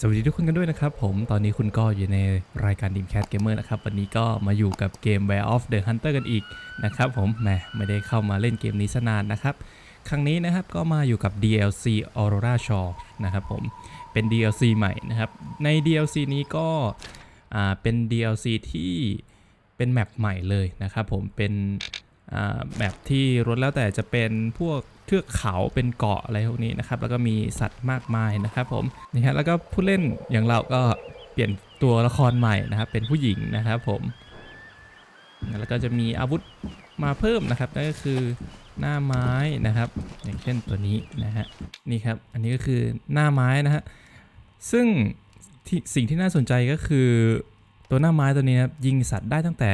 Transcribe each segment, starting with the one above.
สวัสดีทุกคนกันด้วยนะครับ ผมตอนนี้คุณก็อยู่ในรายการ Dreamcat Gamer นะครับ วันนี้ก็มาอยู่กับเกม Where of the Hunter กันอีกนะครับผมแหมไม่ได้เข้ามาเล่นเกมนี้สนานนะครับ ครั้งนี้นะครับก็มาอยู่กับ DLC Aurora Shore นะครับผมเป็น DLC ใหม่นะครับ ใน DLC นี้ก็เป็น DLC ที่เป็นแมปใหม่เลยนะครับผมเป็นแบบที่รถแล้วแต่จะเป็นพวก เทือกเขาเป็นเกาะอะไรพวกนี้นะครับแล้วก็มีสัตว์มากมายนะครับผมนี่ฮะแล้วก็ผู้เล่นอย่างเราก็เปลี่ยนตัวละครใหม่นะครับเป็นผู้หญิงนะครับผมแล้วก็จะมีอาวุธมาเพิ่มนะครับนั่นก็คือหน้าไม้นะครับ อย่างเช่นตัวนี้นะฮะนี่ครับอันนี้ก็คือหน้าไม้นะฮะซึ่งที่สิ่งที่น่าสนใจก็คือตัวหน้าไม้ตัวนี้นะยิงสัตว์ได้ตั้งแต่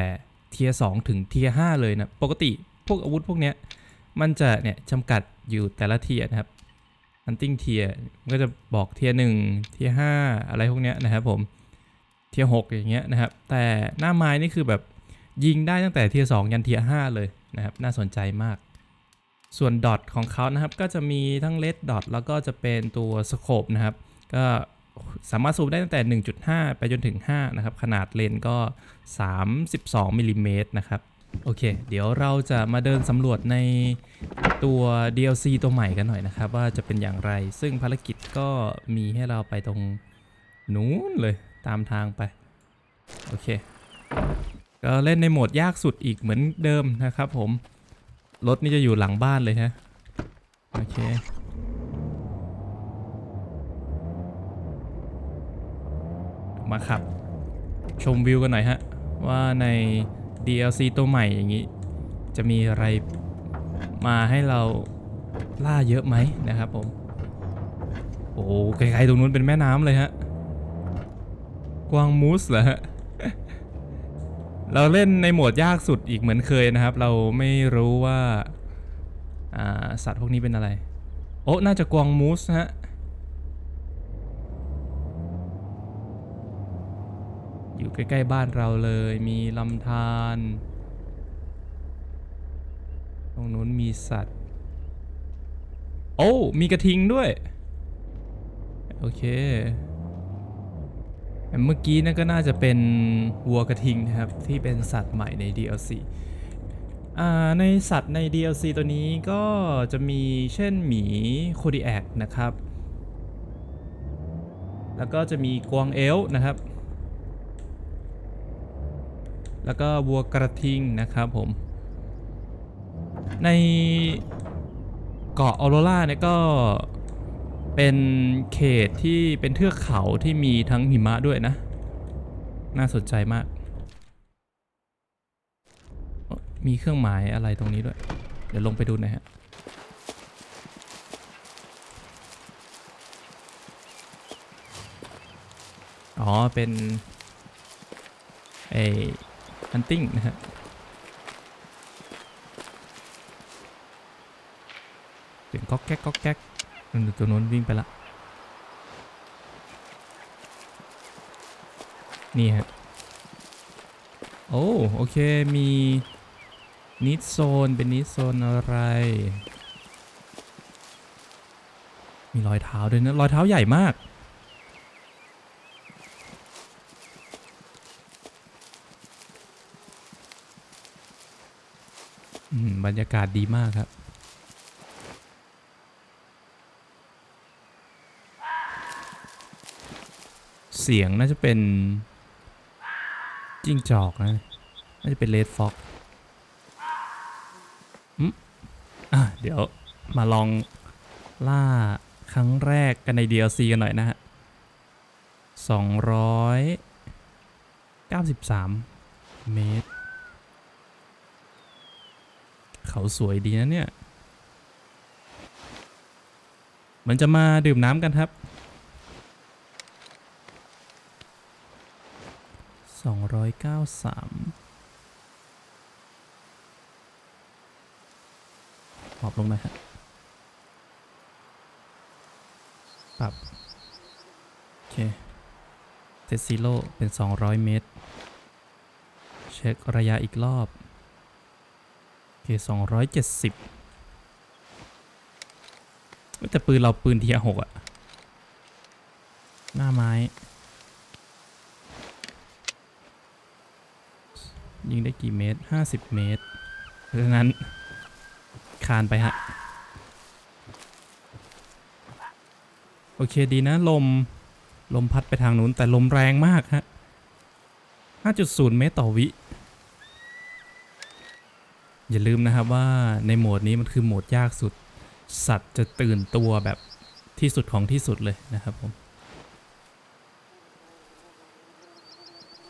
เทียร์สถึงเทียร์หเลยนะปกติพวกอาวุธพวกเนี้ย มันจะเนี่ยจำกัดอยู่แต่ละเทียนะครับ hunting เทียมันก็จะบอกเทียหนึ่งเทียห้าอะไรพวกเนี้ยนะครับผมเทียหกอย่างเงี้ยนะครับ แต่หน้าไม้นี่คือแบบยิงได้ตั้งแต่เทียร์สยันเทียร์หเลยนะครับ น่าสนใจมาก ส่วนดอทของเขานะครับ ก็จะมีทั้งเลดดอทแล้วก็จะเป็นตัวสโคปนะครับ ก็สามารถซูมได้ตั้งแต่ 1.5 ไปจนถึง 5 นะครับ ขนาดเลนส์ก็ 32มิลลิเมตรนะครับ โอเค เดี๋ยวเราจะมาเดินสำรวจในตัว DLC ตัวใหม่กันหน่อยนะครับ ว่าจะเป็นอย่างไร ซึ่งภารกิจก็มีให้เราไปตรงนู้นเลยตามทางไป โอเค ก็เล่นในโหมดยากสุดอีกเหมือนเดิมนะครับผม รถนี่จะอยู่หลังบ้านเลยฮะโอเคมาขับ ชมวิวกันหน่อยฮะ ว่าใน DLC ตัวใหม่อย่างนี้ จะมีอะไรมาให้เราล่าเยอะไหมนะครับผม โอ้ไกลๆตรงนู้นเป็นแม่น้ำเลยฮะ กวางมูสเหรอฮะ เราเล่นในโหมดยากสุดอีกเหมือนเคยนะครับ เราไม่รู้ว่าาสัตว์พวกนี้เป็นอะไร โอ้ น่าจะกวางมูสฮะ อยู่ ใกล้ ๆ บ้านเราเลย มีลำธารตรงนู้นมีสัตว์ โอ้ มีกระทิงด้วย โอเคแต่เมื่อกี้นั่นก็น่าจะเป็นวัวกระทิงนะครับ ที่เป็นสัตว์ใหม่ใน DLC อ่าในสัตว์ใน DLC ตัวนี้ก็จะมีเช่นหมีโคดิแอกนะครับ แล้วก็จะมีกวางเอลนะครับ แล้วก็วัวกระทิงนะครับผม ในเกาะออโรราเนี่ยก็เป็นเขตที่เป็นเทือกเขาที่มีทั้งหิมะด้วยนะ น่าสนใจมาก มีเครื่องหมายอะไรตรงนี้ด้วย เดี๋ยวลงไปดูหน่อยฮะอ๋อ เป็นไอ hunting นะฮะเสียงก๊อกแก๊กก๊อกแก๊กนั่นตัวนู้นวิ่งไปละ นี่ฮะ โอ้โอเค มีนิดโซน เป็นนิดโซนอะไร มีรอยเท้าด้วยนะ รอยเท้าใหญ่มาก บรรยากาศดีมากครับ เสียงน่าจะเป็นจิ้งจอกนะ น่าจะเป็นเลดฟ็อกอืมอะ เดี๋ยวมาลองล่าครั้งแรกกันใน DLC กันหน่อยนะฮะสองร้อยเก้าสิบสามเมตร เขาสวยดีนะเนี่ย มันจะมาดื่มน้ำกันครับ 293 หอบลงหน่อยฮะปรับ โอเค เซตซีโร่เป็น 200 เมตร เช็คระยะอีกรอบ เคสองร้อยเจ็ดสิบแต่ปืนเราปืนเทียหกอะหน้าไม้ ยิงได้กี่เมตร50เมตร เพราะฉะนั้น คานไปฮะ โอเคดีนะ ลม ลมพัดไปทางนู้นแต่ลมแรงมากฮะ 5.0 เมตรต่อวิ อย่าลืมนะครับว่าในโหมดนี้มันคือโหมดยากสุด สัตว์จะตื่นตัวแบบที่สุดของที่สุดเลยนะครับผม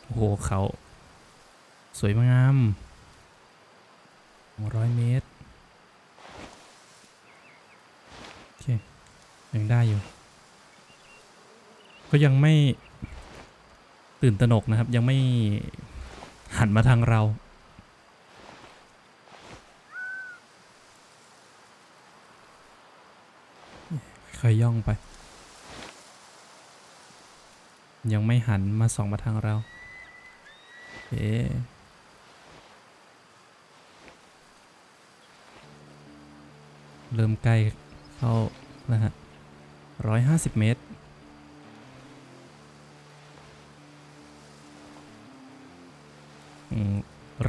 โอ้โหเขา สวยงามร้อยเมตร โอเค ยังได้อยู่ ก็ยังไม่ตื่นตระหนกนะครับ ยังไม่หันมาทางเรา ค่อยย่องไป ยังไม่หันมาส่องมาทางเรา เอ๊เริ่มใกล้เข้าแล้วฮะร้อยห้าสิบเมตร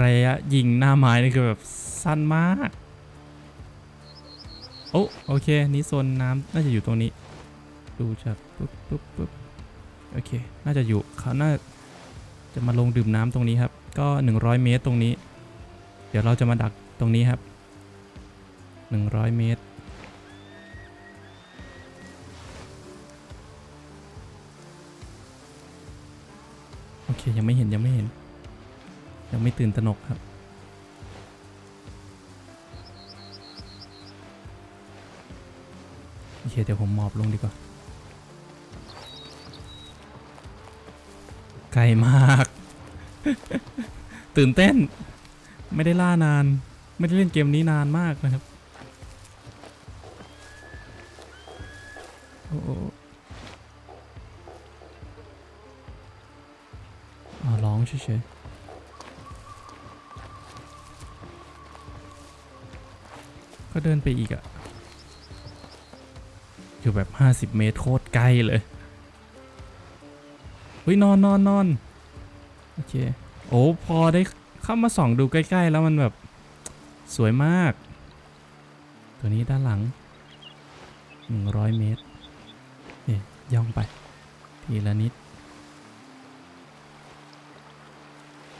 ระยะยิงหน้าไม้นี่คือแบบสั้นมาก โอ้โอเคนี่โซนน้ำน่าจะอยู่ตรงนี้ ดูจากปุ๊บปุ๊บปุ๊บโอเค น่าจะอยู่เขาน่าจะมาลงดื่มน้ำตรงนี้ครับ ก็ 100 เมตรตรงนี้ เดี๋ยวเราจะมาดักตรงนี้ครับ 100 เมตร โอเค ยังไม่เห็นยังไม่เห็น ยังไม่ตื่นตระหนกครับ เคเดี๋ยวผมหมอบลงดีกว่า ไกลมาก ตื่นเต้น ไม่ได้ล่านาน ไม่ได้เล่นเกมนี้นานมากนะครับโอ้โอ้อ๋อร้องเฉยๆก็เดินไปอีกอะ อยู่แบบ 50 เมตรโคตรใกล้เลยเฮ้ยนอนนอนนอนโอเค โอ้พอได้เข้ามาส่องดูใกล้ ๆ แล้วมันแบบสวยมาก ตัวนี้ด้านหลัง 100 เมตรเนี่ยย่องไป ทีละนิด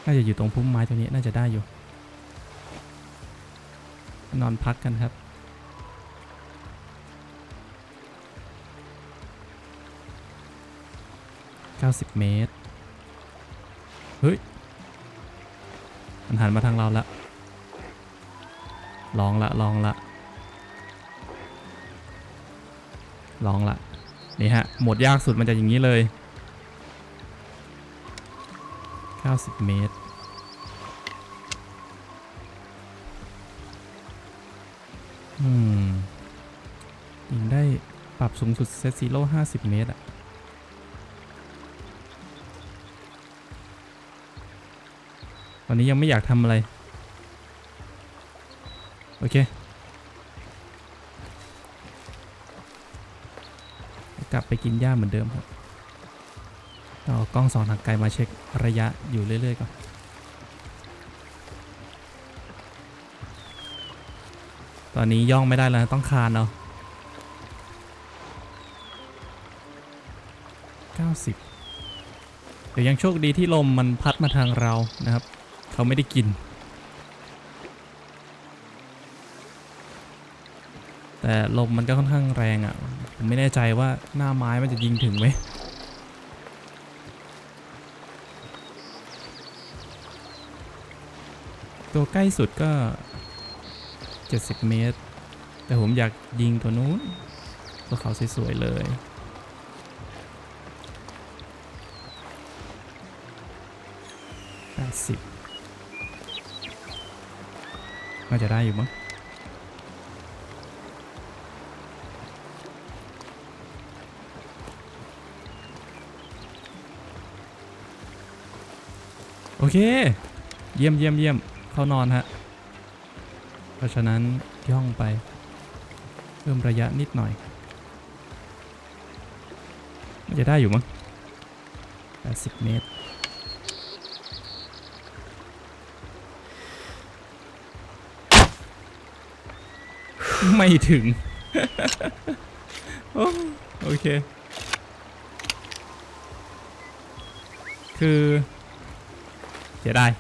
น่าจะอยู่ตรงพุ่มไม้ตัวนี้น่าจะได้อยู่ นอนพักกันครับ 90 เมตร เฮ้ย มันหันมาทางเราละลองละลองละลองละนี่ฮะ หมดยากสุดมันจะอย่างนี้เลย 90 เมตร อืมยิงได้ปรับสูงสุดเซตซีโร่50 เมตรอะ อนนี้ยังไม่อยากทำอะไร โอเค กลับไปกินหญ้าเหมือนเดิมครับเอากล้องสองทางไกลมาเช็คระยะอยู่เรื่อยๆก่อนตอนนี้ย่องไม่ได้แล้วนะต้องคานเอา90 เดี๋ยวยังโชคดีที่ลมมันพัดมาทางเรานะครับ เขาไม่ได้กิน แต่ลมมันก็ค่อนข้างแรงอะ่ะ ผมไม่แน่ใจว่าหน้าไม้มันจะยิงถึงไหมตัวใกล้สุดก็ 70 เมตร แต่ผมอยากยิงตัวนู้นตัวเขาสวยๆเลย 80 น่าจะได้อยู่มั้งโอเค เยี่ยมเยี่ยมเยี่ยมเข้านอนฮะ เพราะฉะนั้นย่องไปเพิ่มระยะนิดหน่อยมันจะได้อยู่มั้ง80 เมตร ไม่ถึง โอเค คือเสียดาย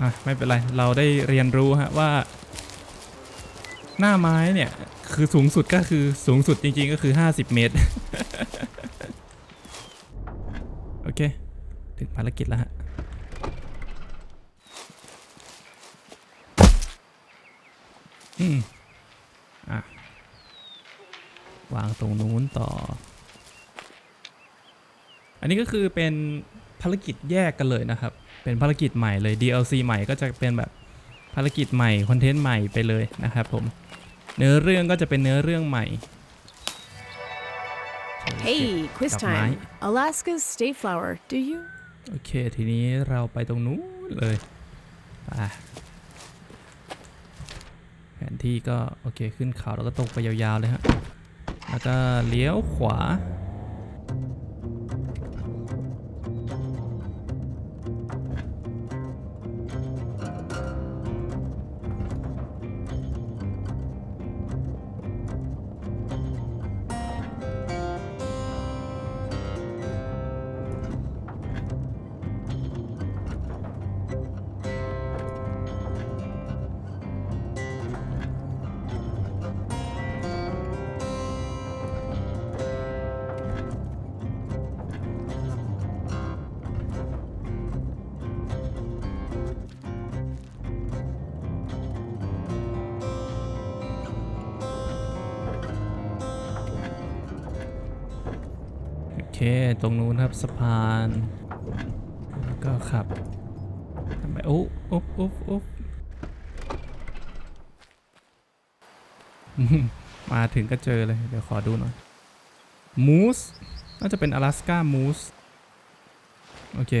อะไม่เป็นไร เราได้เรียนรู้ฮะว่า หน้าไม้เนี่ย คือสูงสุดก็คือสูงสุดจริงๆก็คือ 50 เมตร โอเค ถึงภารกิจแล้วฮะ อืม อะ วางตรงนู้นต่อ อันนี้ก็คือเป็นภารกิจแยกกันเลยนะครับ เป็นภารกิจใหม่เลย DLC ใหม่ก็จะเป็นแบบภารกิจใหม่คอนเทนต์ใหม่ไปเลยนะครับผม เนื้อเรื่องก็จะเป็นเนื้อเรื่องใหม่ Hey, quiz Got time. mine. Alaska's state flower, do you? โอเค ทีนี้เราไปตรงนู้นเลยไปแผนที่ก็ โอเค ขึ้นเขาแล้วก็ตรงไปยาวๆเลยฮะ แล้วก็เลี้ยวขวา เค ตรงนู้นครับสะพานแล้วก็ขับทำไมโอ้โอ้โอ้โอ้อืมมาถึงก็เจอเลย เดี๋ยวขอดูหน่อย มูส น่าจะเป็นอลาสก้ามูส โอเค 200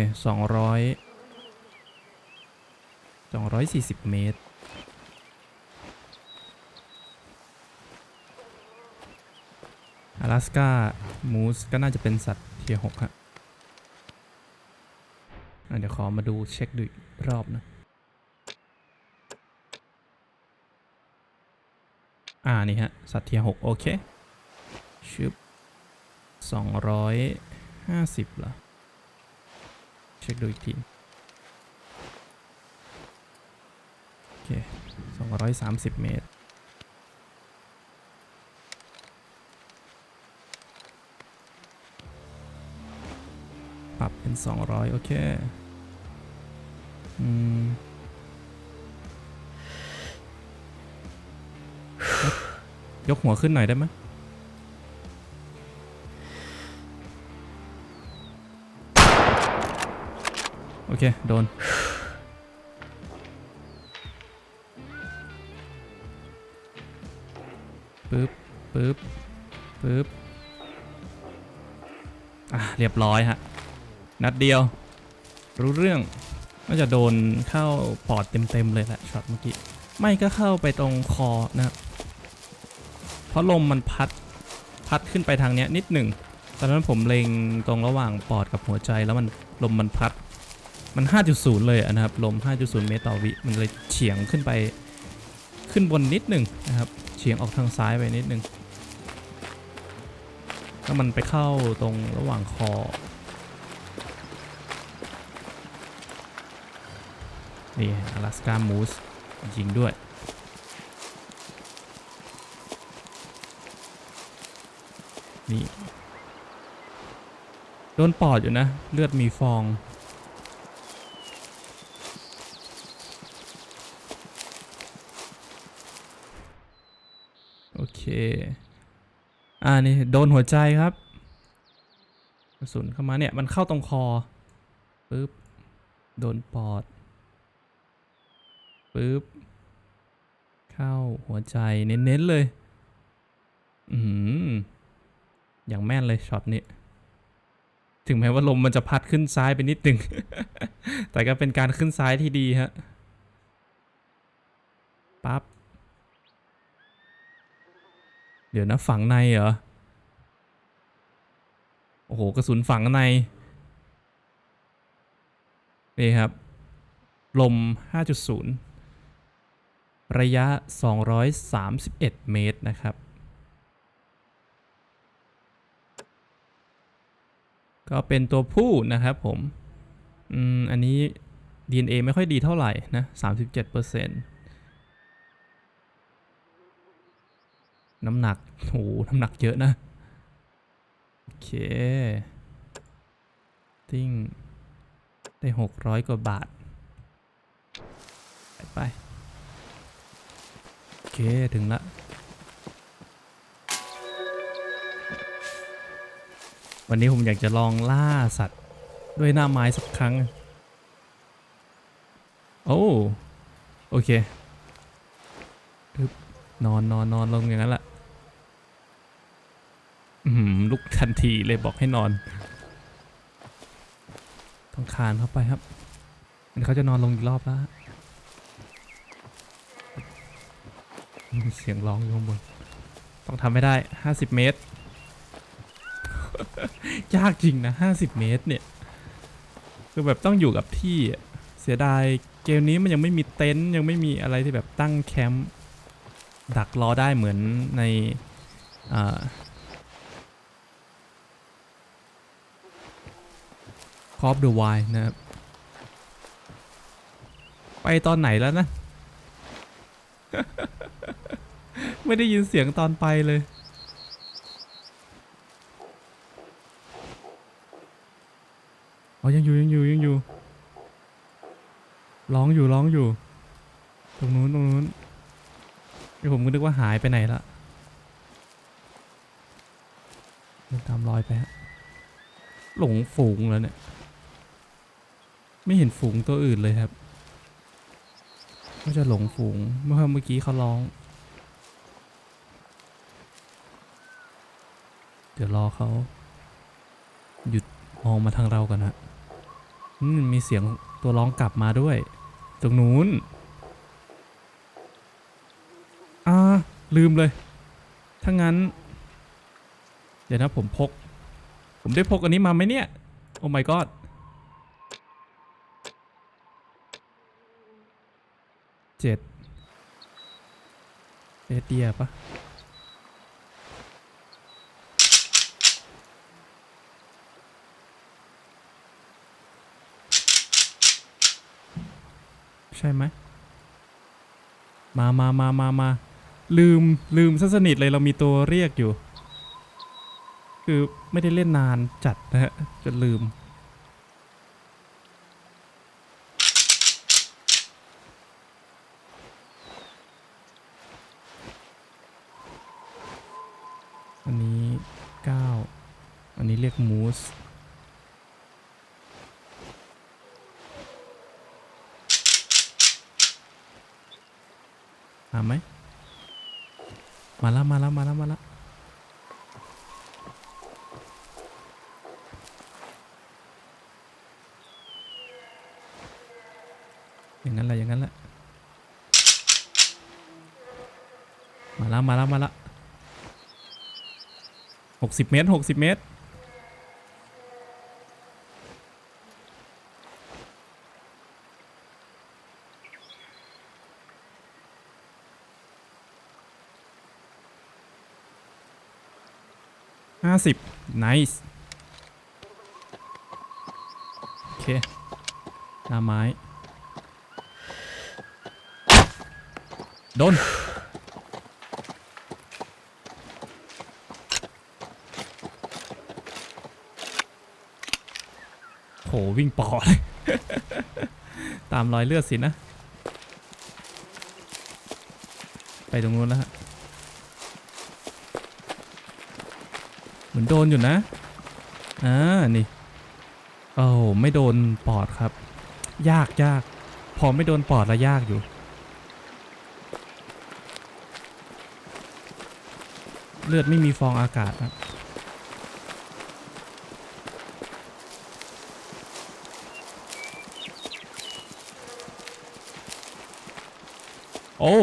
240 เมตร อลาสกามูสก็น่าจะเป็นสัตว์เทียหกฮะอะเดี๋ยวขอมาดูเช็คดูอีกรอบนะ อ่า นี่ฮะ สัตว์เทียหกโอเคชึบสองร้อยห้าสิบเหรอ เช็คดูอีกที โอเคสองร้อยสามสิบเมตร รับเป็น 200 โอเค อืมยกยกหัวขึ้นหน่อยได้ไหมโอเค โดน ปึ๊บ ปึ๊บ ปึ๊บ อะ เรียบร้อยฮะ นัดเดียว รู้เรื่องน่าจะโดนเข้าปอดเต็มๆเลยแหละช็อตเมื่อกี้ ไม่ก็เข้าไปตรงคอนะครับเพราะลมมันพัดพัดขึ้นไปทางเนี้ยนิดหนึ่ง ตอนนั้นผมเล็งตรงระหว่างปอดกับหัวใจแล้วมันลมมันพัด มัน 5.0 เลยนะครับ ลม 5.0 เมตรต่อวิ มันเลยเฉียงขึ้นไปขึ้นบนนิดหนึ่งนะครับ เฉียงออกทางซ้ายไปนิดหนึ่งแล้วมันไปเข้าตรงระหว่างคอ นี่อลาสก้ามูสยิงด้วย นี่ โดนปอดอยู่นะ เลือดมีฟอง โอเค อ่านี่ โดนหัวใจครับกระสุนเข้ามาเนี่ย มันเข้าตรงคอปึ๊บ โดนปอด ปึ๊บ เข้าหัวใจเน้นๆเลย อืมอย่างแม่นเลยช็อตนี้ ถึงแม้ว่าลมมันจะพัดขึ้นซ้ายไปนิดหนึ่งแต่ก็เป็นการขึ้นซ้ายที่ดีฮะ ปั๊บ เดี๋ยวนะฝังในเหรอ โอ้โห กระสุนฝังใน นี่ครับ ลม 5.0 ระยะ 231 เมตรนะครับ ก็เป็นตัวผู้นะครับผม อืม อันนี้ DNA ไม่ค่อยดีเท่าไหร่นะ 37%น้ำหนักโหน้ำหนักเยอะนะ โอเค ติ้ง ได้หกร้อยกว่าบาท ไปไป เคถึงละวันนี้ผมอยากจะลองล่าสัตว์ด้วยหน้าไม้สักครั้ง โอ้โอเคทึบนอนนอนนอนลงอย่างนั้นแหละอืมลุกทันทีเลยบอกให้นอน ต้องคานเข้าไปครับ มันเขาจะนอนลงอีกรอบแล้ว เสียงร้องอยู่ข้างบน ต้องทำให้ได้ 50 เมตร ยากจริงนะ 50 เมตรเนี่ย คือแบบต้องอยู่กับที่ เสียดายเกมนี้มันยังไม่มีเต็นท์ยังไม่มีอะไรที่แบบตั้งแคมป์ดักรอได้เหมือนในคอฟเดอะไวนะครับ ไปตอนไหนแล้วนะ ไม่ได้ยินเสียงตอนไปเลย อ๋อ ยังอยู่ยังอยู่ยังอยู่ ร้องอยู่ร้องอยู่ ตรงนู้นตรงนู้นเดี๋ยวผมก็นึกว่าหายไปไหนละเดินตามรอยไปฮะ หลงฝูงแล้วเนี่ย ไม่เห็นฝูงตัวอื่นเลยครับก็จะหลงฝูง เมื่อเมื่อกี้เขาร้อง เดี๋ยวรอเขาหยุดมองมาทางเรากันนะอืมมีเสียงตัวร้องกลับมาด้วย ตรงนู้น อ่า ลืมเลย ถ้างั้น เดี๋ยวนะผมพก ผมได้พกอันนี้มาไหมเนี่ย โอ้ my god เจ็ดเอเดียปะ ใช่ไหมมามามามามาลืมลืมซะสนิทเลยเรามีตัวเรียกอยู่ คือไม่ได้เล่นนานจัดนะฮะจนลืม อันนี้เก้าอันนี้เรียกมูส มาไหมมาแล้วมาแล้วมาแล้วมาแล้วอย่างนั้นแหละอย่างนั้นแหละมาแล้วมาแล้วมาแล้วหกสิบเมตรหกสิบเมตร ห้าสิบ nice โอเคหน้าไม้ โดน โห วิ่งปอเลย ตามรอยเลือดสินะ ไปตรงนู้นแล้วฮะ เห มือนโดนอยู่นะ อ่า นี่โอ้าไม่โดนปอดครับ ยากยาก พอไม่โดนปอดแล้วยากอยู่ เลือดไม่มีฟองอากาศครับโอ้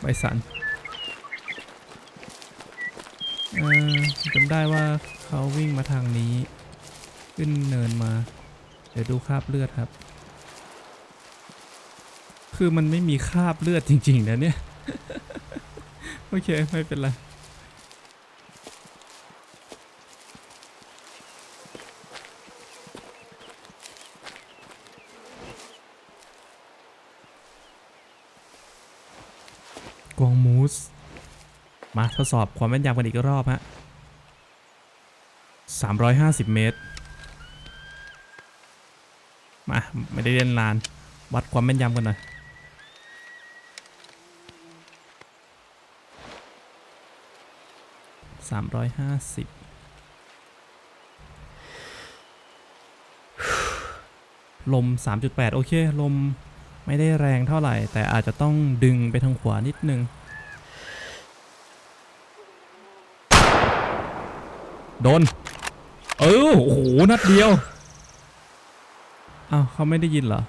ใบสัน เออ จำได้ว่าเขาวิ่งมาทางนี้ ขึ้นเนินมา เดี๋ยวดูคราบเลือดครับ คือมันไม่มีคราบเลือดจริงๆนะเนี่ย โอเค ไม่เป็นไรกวงมูส มาทดสอบความแม่นยำกันอีกรอบฮะ 350 เมตร มา ไม่ได้เล่นนาน วัดความแม่นยำกันหน่อย สามร้อยห้าสิบลม 3.8 โอเค ลมไม่ได้แรงเท่าไหร่ แต่อาจจะต้องดึงไปทางขวานิดนึง โดน เออโอ้โหนัดเดียวอ้าวเขาไม่ได้ยินเหรอ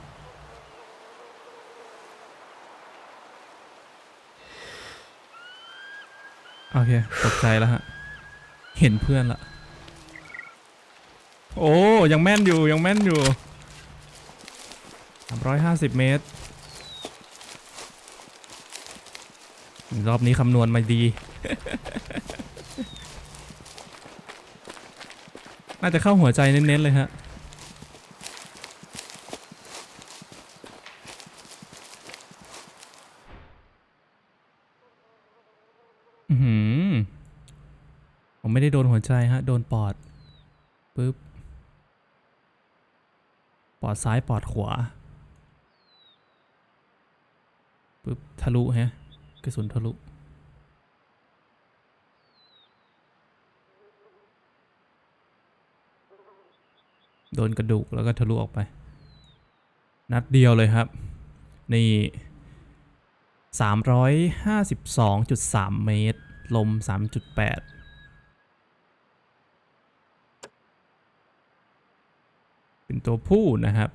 โอเคตกใจแล้วฮะ เห็นเพื่อนละ โอ้ยังแม่นอยู่ยังแม่นอยู่350เมตร รอบนี้คำนวณมาดี น่าจะเข้าหัวใจเน้นๆเลยฮะอือหือผมไม่ได้โดนหัวใจฮะ โดนปอดปึ๊บ ปอดซ้ายปอดขวาปึ๊บ ทะลุฮะกระสุนทะลุ โดนกระดูกแล้วก็ทะลุออกไป นัดเดียวเลยครับ นี่ 352.3 เมตร ลม 3.8เป็นตัวผู้นะครับ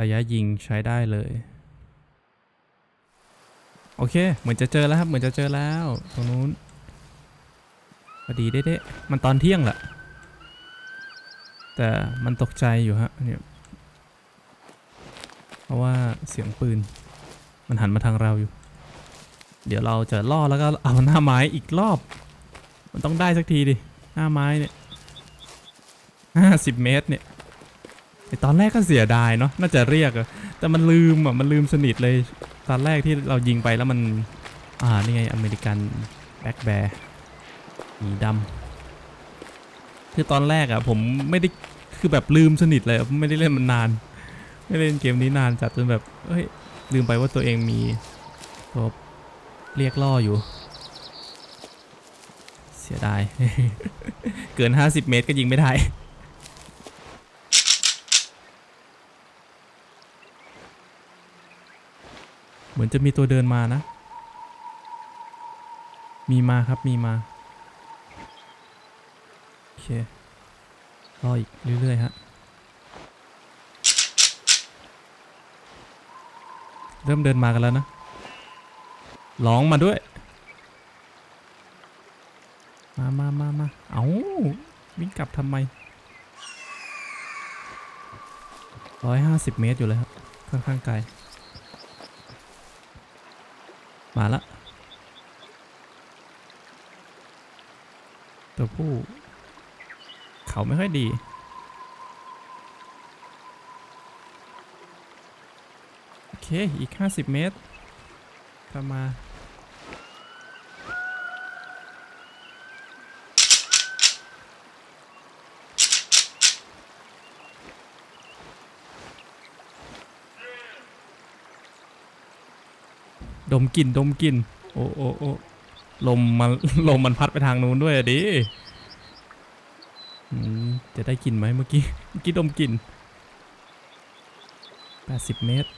ระยะยิงใช้ได้เลย โอเค เหมือนจะเจอแล้วครับ เหมือนจะเจอแล้ว ตรงนู้นพอดีเด้ๆมันตอนเที่ยงแหละ แต่มันตกใจอยู่ฮะเนี่ยเพราะว่าเสียงปืน มันหันมาทางเราอยู่ เดี๋ยวเราจะล่อแล้วก็เอาหน้าไม้อีกรอบ มันต้องได้สักทีดิหน้าไม้เนี่ยห้าสิบเมตรเนี่ยไอตอนแรกก็เสียดายเนาะน่าจะเรียกอะแต่มันลืมอะมันลืมสนิทเลย ตอนแรกที่เรายิงไปแล้วมัน อ่านี่ไงอเมริกันแบ็กแบร์หีดำ คือตอนแรกอะผมไม่ได้คือแบบลืมสนิทเลยไม่ได้เล่นมันนาน ไม่เล่นเกมนี้นานจัดจนแบบเฮ้ยลืมไปว่าตัวเองมีตัวเรียกล่ออยู่ เสียดาย เกิน 50 เมตรก็ยิงไม่ได้เหมือนจะมีตัวเดินมานะ มีมาครับมีมา เครออีกเรื่อยๆฮะเริ่มเดินมากันแล้วนะร้องมาด้วย มามามามาเอาวิ่งกลับทำไมร้อยห้าสิบเมตรอยู่เลยครับ ค่อนข้างไกล มาละตัวผู้ เขาไม่ค่อยดีโอเคอีก 50 เมตรก็มาดมกลิ่นดมกลิ่นโอ้โอ้โอ้ลมมันลมมันพัดไปทางนู้นด้วยดิ ได้กลิ่นไหมเมื่อกี้ เมื่อกี้ดมกลิ่น 80 เมตร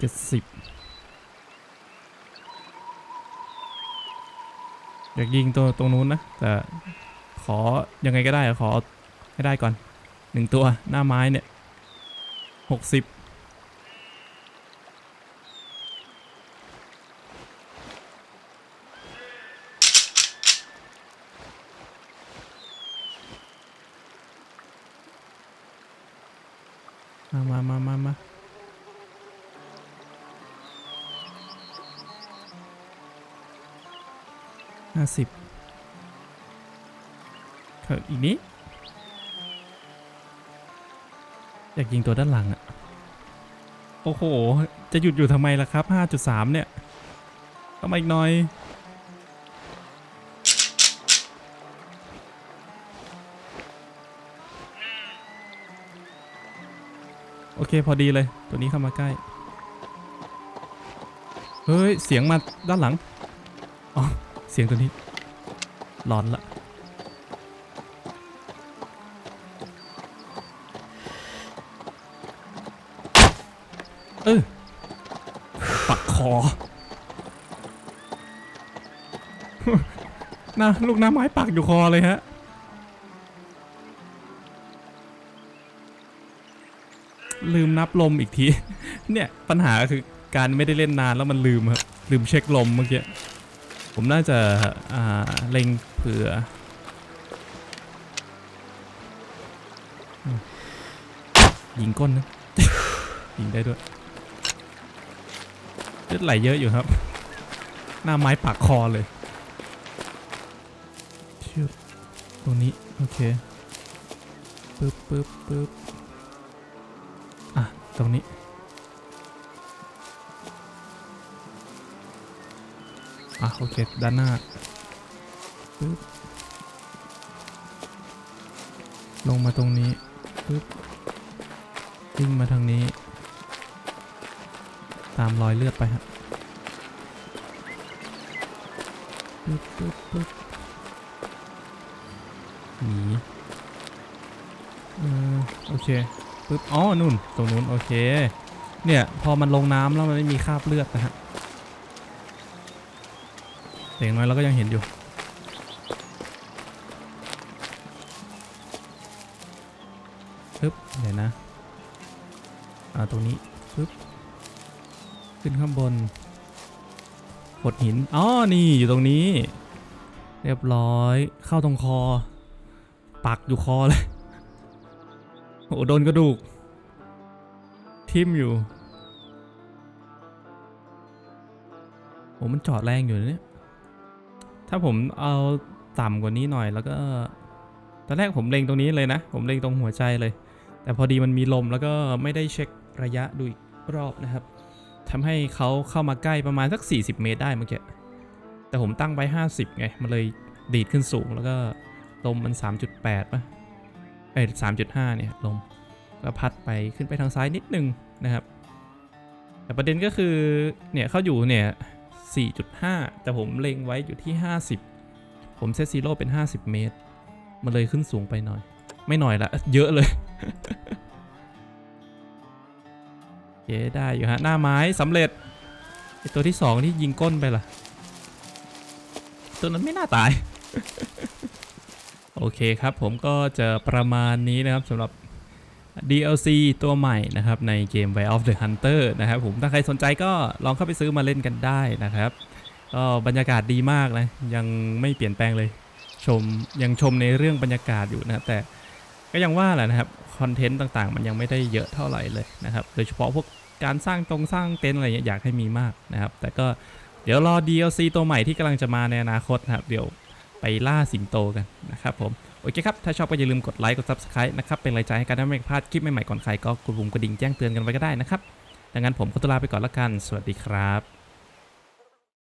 70 อยากยิงตัวตรงนู้นนะ แต่ขอยังไงก็ได้ขอให้ได้ก่อนหนึ่งตัวหน้าไม้เนี่ย 60 อีกนี้อยากยิงตัวด้านหลังอะโอ้โห จะหยุดอยู่ทำไมล่ะครับ 5.3 เนี่ยเข้ามาอีกหน่อย โอเคพอดีเลย ตัวนี้เข้ามาใกล้ เฮ้ย เสียงมาด้านหลัง อ๋อ เสียงตัวนี้หลอนละ เออปักคอนะลูกน้ำไม้ปักอยู่คอเลยฮะ ลืมนับลมอีกที เนี่ยปัญหาคือการไม่ได้เล่นนานแล้วมันลืมครับ ลืมเช็คลมเมื่อกี้ ผมน่าจะอ่าเล็งเผื่อยิงก้นนะ ยิงได้ด้วย ลือดไหลเยอะอยู่ครับ หน้าไม้ปากคอเลยชิวตรงนี้ โอเคปึ๊บปึ๊บปึ๊บอะ ตรงนี้ อะ โอเค ด้านหน้าปึ๊บลงมาตรงนี้ปึ๊บวิ่งมาทางนี้ ตามรอยเลือดไปฮะปึ๊บปึ๊บปึ๊บหนีเออโอเคปึ๊บอ๋อนู่นตรงนู้นโอเค เนี่ย พอมันลงน้ำแล้วมันไม่มีคราบเลือดนะฮะแต่อย่างน้อยเราก็ยังเห็นอยู่ปึ๊บเดี๋ยวนะ อ่า ตรงนี้ปึ๊บ ขึ้นข้างบนโขดหินอ๋อนี่อยู่ตรงนี้ เรียบร้อยเข้าตรงคอ ปักอยู่คอเลยโอ้โหโดนกระดูก ทิ่มอยู่โอ้มันจอดแรงอยู่เนี่ยถ้าผมเอาต่ำกว่านี้หน่อยแล้วก็ตอนแรกผมเล็งตรงนี้เลยนะ ผมเล็งตรงหัวใจเลย แต่พอดีมันมีลมแล้วก็ไม่ได้เช็คระยะดูอีกรอบนะครับ ทำให้เขาเข้ามาใกล้ประมาณสัก 40 เมตรได้เมื่อกี้ แต่ผมตั้งไว้ 50 ไง มันเลยดีดขึ้นสูงแล้วก็ลมมัน 3.8ป่ะ เอ้ย3.5 เนี่ยลมก็พัดไปขึ้นไปทางซ้ายนิดนึงนะครับ แต่ประเด็นก็คือ เนี่ยเขาอยู่เนี่ย 4.5 แต่ผมเล็งไว้อยู่ที่ 50 ผมเซตซีโร่เป็น 50 เมตร มันเลยขึ้นสูงไปหน่อย ไม่หน่อยละ เยอะเลย เย้ได้อยู่ฮะ หน้าไม้สำเร็จไอตัวที่สองที่ยิงก้นไปล่ะ ตัวนั้นไม่น่าตาย โอเคครับผมก็จะประมาณนี้นะครับสำหรับ DLC ตัวใหม่นะครับ ในเกม Way of the Hunter นะครับผมถ้าใครสนใจก็ลองเข้าไปซื้อมาเล่นกันได้นะครับก็บรรยากาศดีมากนะ ยังไม่เปลี่ยนแปลงเลย ชมยังชมในเรื่องบรรยากาศอยู่นะแต่ ก็ยังว่าแหละนะครับคอนเทนต์ต่างๆ มันยังไม่ได้เยอะเท่าไหร่เลยนะครับโดยเฉพาะพวกการสร้างตรงสร้างเต็นท์อะไรเงี้ยอยากให้มีมากนะครับ แต่ก็เดี๋ยวรอ DLC ตัวใหม่ที่กำลังจะมาในอนาคตนะครับ เดี๋ยวไปล่าสิงโตกันนะครับผมโอเคครับ ถ้าชอบก็อย่าลืมกดไลค์กด Subscribe นะครับ เป็นกำลังใจให้กันได้ไม่พลาดคลิปใหม่ๆก่อนใครก็กดปุ่มกระดิ่งแจ้งเตือนกันไว้ก็ได้นะครับ ดังนั้นผมขอตัวลาไปก่อนละกัน สวัสดีครับ